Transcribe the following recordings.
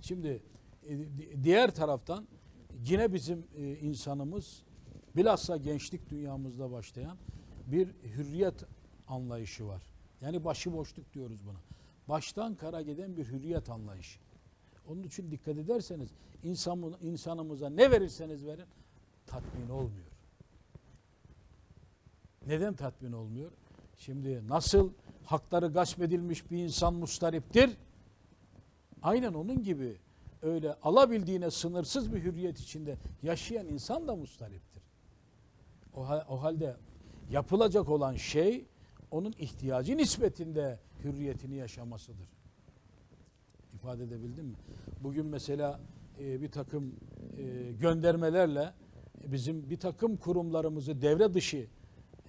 Şimdi e, di- diğer taraftan yine bizim e, insanımız bilhassa gençlik dünyamızda başlayan bir hürriyet anlayışı var. Yani başıboşluk diyoruz buna. Baştan kara giden bir hürriyet anlayışı. Onun için dikkat ederseniz insan, insanımıza ne verirseniz verin tatmin olmuyor. Neden tatmin olmuyor? Şimdi nasıl hakları gasp edilmiş bir insan mustariptir? Aynen onun gibi öyle alabildiğine sınırsız bir hürriyet içinde yaşayan insan da mustariptir. O, o halde yapılacak olan şey onun ihtiyacı nispetinde hürriyetini yaşamasıdır. İfade edebildim mi? Bugün mesela e, bir takım e, göndermelerle bizim bir takım kurumlarımızı devre dışı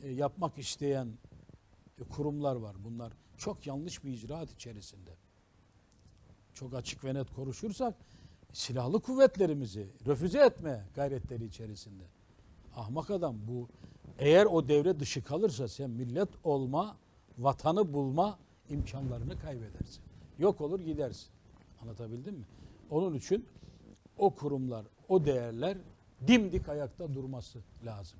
e, yapmak isteyen e, kurumlar var. Bunlar çok yanlış bir icraat içerisinde. Çok açık ve net konuşursak silahlı kuvvetlerimizi refüze etme gayretleri içerisinde. Ahmak adam bu eğer o devre dışı kalırsa sen millet olma, vatanı bulma imkanlarını kaybedersin. Yok olur gidersin. Anlatabildim mi? Onun için o kurumlar, o değerler dimdik ayakta durması lazım.